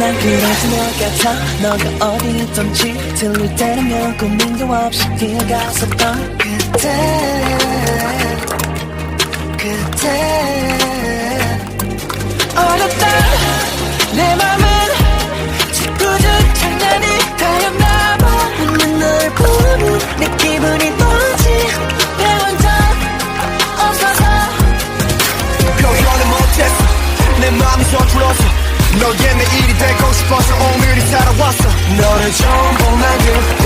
난 그래서 너 같아. 너가 어디 있던지 들릴 때면 고민도 없이 뛰어갔었던 그때 그때. 어렸다. 내 맘은 짓궂은 장난이 다였나봐. 웃는 널 보니 내 기분이 뭐지? 내 혼자 없어서? 표현을 못했어. 내 마음이 서툴러서 너의 내일이 되고 싶어서 오늘이 살아왔어. 너를 처음 본 날그